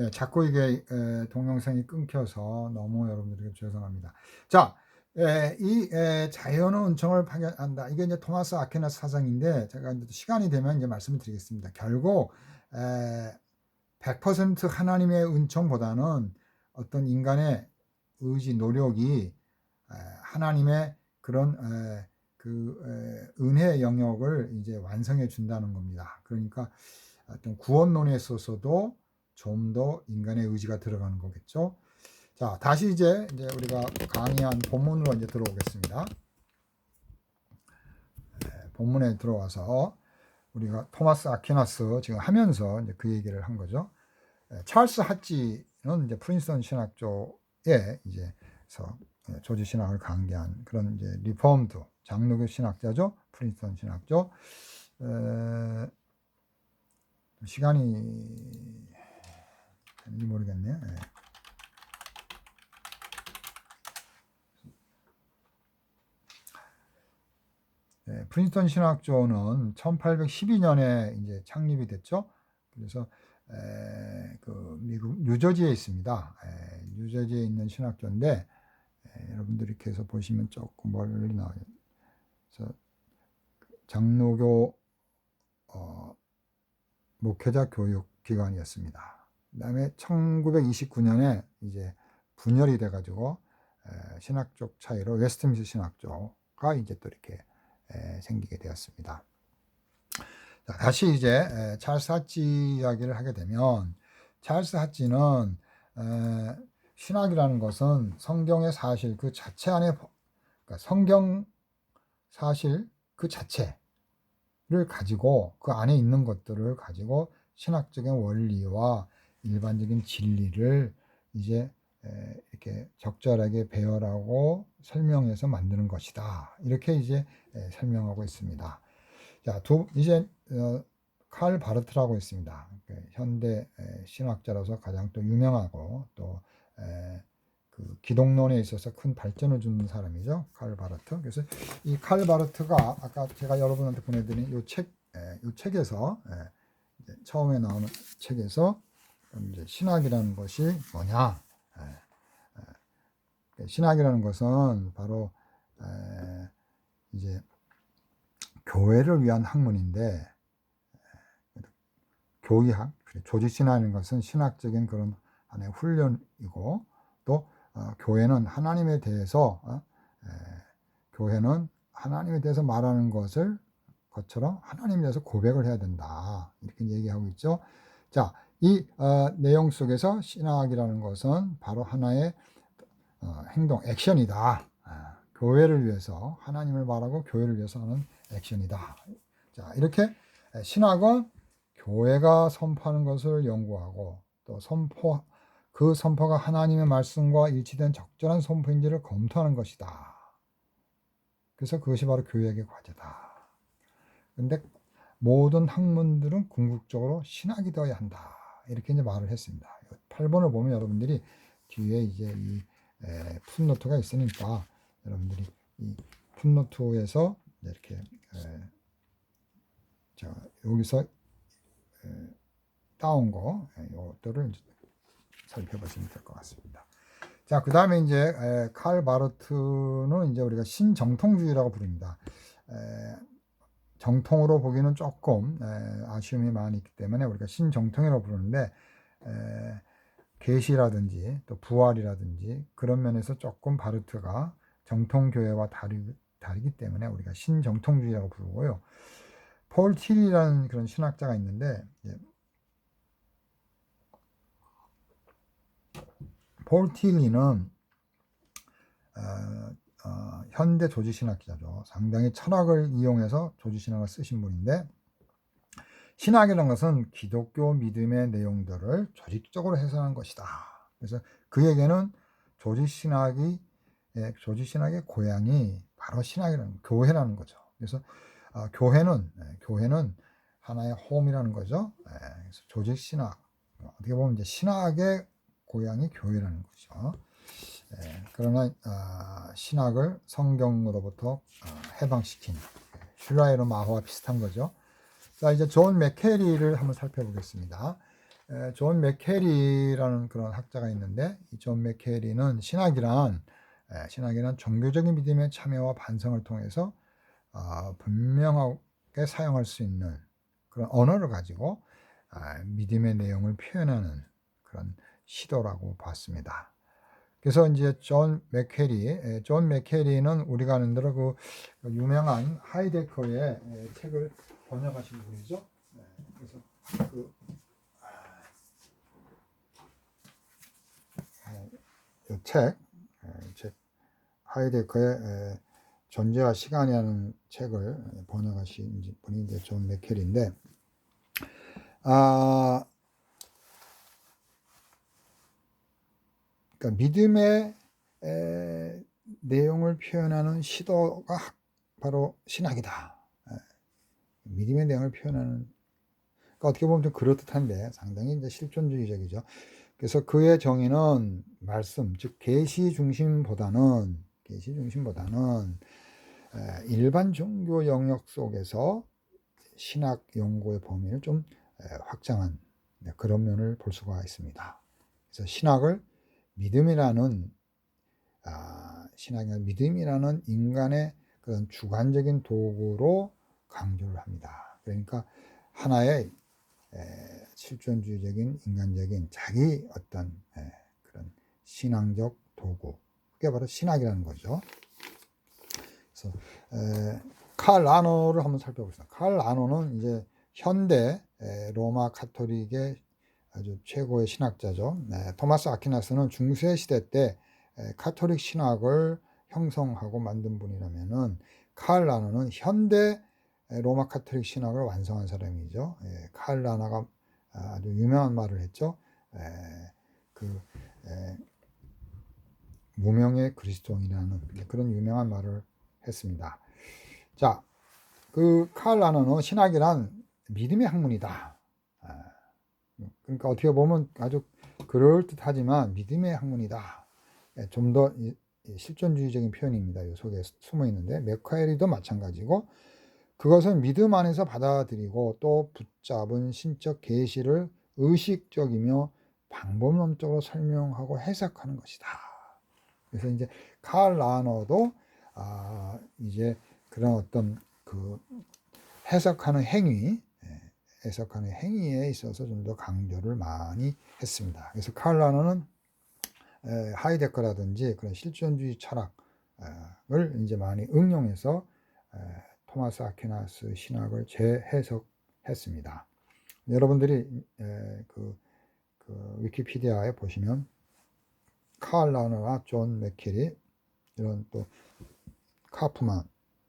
예, 자꾸 이게 에, 동영상이 끊겨서 너무 여러분들에게 죄송합니다. 자, 에, 이 에, 자연의 은총을 파견한다. 이게 이제 토마스 아퀴나스 사상인데 제가 이제 시간이 되면 이제 말씀을 드리겠습니다. 결국 에, 100% 하나님의 은총보다는 어떤 인간의 의지, 노력이 에, 하나님의 그런 에, 그 에, 은혜의 영역을 이제 완성해 준다는 겁니다. 그러니까 어떤 구원론에 있어서도 좀 더 인간의 의지가 들어가는 거겠죠. 자, 다시 이제, 이제 우리가 강의한 본문으로 이제 들어오겠습니다. 네, 본문에 들어와서 우리가 토마스 아퀴나스 지금 하면서 이제 그 얘기를 한 거죠. 예, 찰스 하찌는 이제 프린스턴 신학조에 이제서 예, 조지 신학을 강대한 그런 이제 리폼드 장로교 신학자죠. 프린스턴 신학조. 에, 시간이 이 모르겠네요. 예. 예, 프린스턴 신학조는 1812년에 이제 창립이 됐죠. 그래서 에, 그 미국 뉴저지에 있습니다. 에, 뉴저지에 있는 신학조인데 에, 여러분들이 해서 보시면 조금 멀리 나와요. 그래서 장로교 어, 목회자 교육 기관이었습니다. 그다음에 1929년에 이제 분열이 돼가지고 에, 신학 쪽 차이로 웨스트민스 신학 쪽가 이제 또 이렇게 에, 생기게 되었습니다. 자, 다시 이제 에, 찰스 하치 이야기를 하게 되면 찰스 하치는 에, 신학이라는 것은 성경의 사실 그 자체 안에 그러니까 성경 사실 그 자체를 가지고 그 안에 있는 것들을 가지고 신학적인 원리와 일반적인 진리를 이제 이렇게 적절하게 배열하고 설명해서 만드는 것이다. 이렇게 이제 설명하고 있습니다. 자, 두, 이제 어, 칼 바르트라고 있습니다. 그 현대 신학자로서 가장 또 유명하고 또 그 기독론에 있어서 큰 발전을 주는 사람이죠. 칼 바르트. 그래서 이 칼 바르트가 아까 제가 여러분한테 보내드린 이 책, 이 책에서 처음에 나오는 책에서 이제 신학이라는 것이 뭐냐? 신학이라는 것은 바로 이제 교회를 위한 학문인데 교의학, 조직신학이라는 것은 신학적인 그런 하나의 훈련이고 또 어, 교회는 하나님에 대해서 어, 교회는 하나님에 대해서 말하는 것을 것처럼 하나님에 대해서 고백을 해야 된다 이렇게 얘기하고 있죠. 자, 이 어, 내용 속에서 신학이라는 것은 바로 하나의 어, 행동, 액션이다. 아, 교회를 위해서 하나님을 말하고 교회를 위해서 하는 액션이다. 자, 이렇게 신학은 교회가 선포하는 것을 연구하고 또 선포 그 선포가 하나님의 말씀과 일치된 적절한 선포인지를 검토하는 것이다. 그래서 그것이 바로 교회의 과제다. 근데 모든 학문들은 궁극적으로 신학이 되어야 한다. 이렇게 이제 말을 했습니다. 8번을 보면 여러분들이 뒤에 이제 이 풋노트가 있으니까 여러분들이 이 풋노트에서 이렇게 에, 자 여기서 에, 따온 거 이것들을 살펴보시면 될 것 같습니다. 자, 그 다음에 이제 에, 칼 바르트는 이제 우리가 신정통주의라고 부릅니다. 에, 정통으로 보기는 조금 에, 아쉬움이 많이 있기 때문에 우리가 신정통이라고 부르는데 에, 계시라든지 또 부활이라든지 그런 면에서 조금 바르트가 정통 교회와 다르, 다르기 때문에 우리가 신정통주의라고 부르고요. 폴 틸이라는 그런 신학자가 있는데 예. 폴 틸리는 어, 어, 현대 조직신학자죠. 상당히 철학을 이용해서 조직신학을 쓰신 분인데 신학이라는 것은 기독교 믿음의 내용들을 조직적으로 해석한 것이다. 그래서 그에게는 조직신학이 예, 조직신학의 고향이 바로 신학이라는 교회라는 거죠. 그래서 어, 교회는 예, 교회는 하나의 홈이라는 거죠. 예, 그래서 조직신학 어떻게 보면 이제 신학의 고향이 교회라는 거죠. 예, 그러나 어, 신학을 성경으로부터 어, 해방시킨 슐라이로 마호와 비슷한 거죠. 자 이제 존 맥케리를 한번 살펴보겠습니다. 에, 존 맥케리라는 그런 학자가 있는데 이 존 맥케리는 신학이란 에, 신학이란 종교적인 믿음의 참여와 반성을 통해서 아, 분명하게 사용할 수 있는 그런 언어를 가지고 아, 믿음의 내용을 표현하는 그런 시도라고 봤습니다. 그래서 이제 존 맥케리, 에, 존 맥케리는 우리가 아는 대로 그 유명한 하이데커의 에, 책을 번역하신 분이죠. 네, 그래서 그이 책, 하이데커의 에, 존재와 시간이라는 책을 번역하신 분이 이제 존 맥켈인데, 아, 그러니까 믿음의 에, 내용을 표현하는 시도가 바로 신학이다. 에, 믿음의 내용을 표현하는 그러니까 어떻게 보면 좀 그럴듯한데 상당히 이제 실존주의적이죠. 그래서 그의 정의는 말씀, 즉 계시 중심보다는 계시 중심보다는 에, 일반 종교 영역 속에서 신학 연구의 범위를 좀 에, 확장한 네, 그런 면을 볼 수가 있습니다. 그래서 신학을 믿음이라는 아, 신학의 믿음이라는 인간의 그런 주관적인 도구로 강조를 합니다. 그러니까 하나의 에, 실존주의적인 인간적인 자기 어떤 에, 그런 신앙적 도구 그게 바로 신학이라는 거죠. 그래서 에, 칼 라노를 한번 살펴보겠습니다. 칼 라노는 이제 현대 에, 로마 카톨릭의 아주 최고의 신학자죠. 네, 토마스 아퀴나스는 중세 시대 때 에, 카톨릭 신학을 형성하고 만든 분이라면은 칼 라노는 현대 에, 로마 카톨릭 신학을 완성한 사람이죠. 예, 칼 라나가 아주 유명한 말을 했죠. 에, 그 에, 무명의 그리스도인이라는 그런 유명한 말을 했습니다. 자, 그 칼 라너는 신학이란 믿음의 학문이다. 아, 그러니까 어떻게 보면 아주 그럴듯하지만 믿음의 학문이다. 예, 좀더 실존주의적인 표현입니다. 이 속에 숨어 있는데 메카엘이도 마찬가지고 그것은 믿음 안에서 받아들이고 또 붙잡은 신적 계시를 의식적이며 방법론적으로 설명하고 해석하는 것이다. 그래서 이제 칼 라너도 아 이제 그런 어떤 그 해석하는 행위, 예, 해석하는 행위에 있어서 좀 더 강조를 많이 했습니다. 그래서 칼 라너는 하이데커라든지 그런 실존주의 철학을 이제 많이 응용해서 토마스 아퀴나스 신학을 재해석했습니다. 여러분들이 그, 그 위키피디아에 보시면 칼 라너와 존 맥킬이 이런 또 카프만,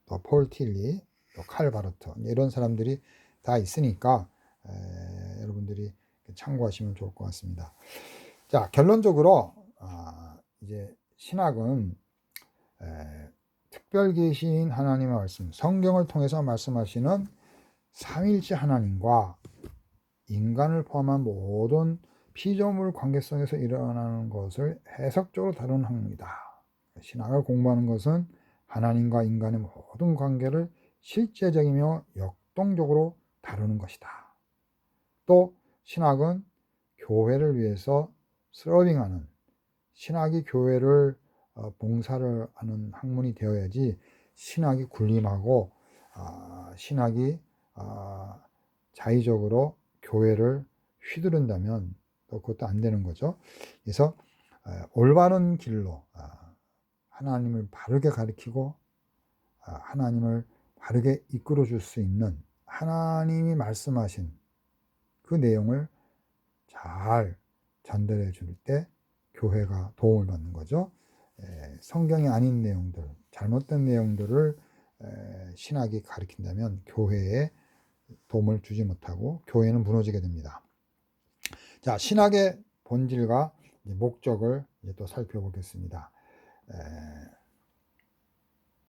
또 폴 틸리, 또 칼바르트 이런 사람들이 다 있으니까 에, 여러분들이 참고하시면 좋을 것 같습니다. 자 결론적으로 아, 이제 신학은 에, 특별 계시인 하나님의 말씀, 성경을 통해서 말씀하시는 삼일째 하나님과 인간을 포함한 모든 피조물 관계성에서 일어나는 것을 해석적으로 다루는 학문이다. 신학을 공부하는 것은 하나님과 인간의 모든 관계를 실제적이며 역동적으로 다루는 것이다. 또 신학은 교회를 위해서 서빙하는 신학이 교회를 어, 봉사를 하는 학문이 되어야지 신학이 군림하고 아, 신학이 아, 자의적으로 교회를 휘두른다면 또 그것도 안 되는 거죠. 그래서 올바른 길로 아, 하나님을 바르게 가리키고 하나님을 바르게 이끌어 줄 수 있는 하나님이 말씀하신 그 내용을 잘 전달해 줄 때 교회가 도움을 받는 거죠. 성경이 아닌 내용들, 잘못된 내용들을 신학이 가리킨다면 교회에 도움을 주지 못하고 교회는 무너지게 됩니다. 자, 신학의 본질과 목적을 또 살펴보겠습니다.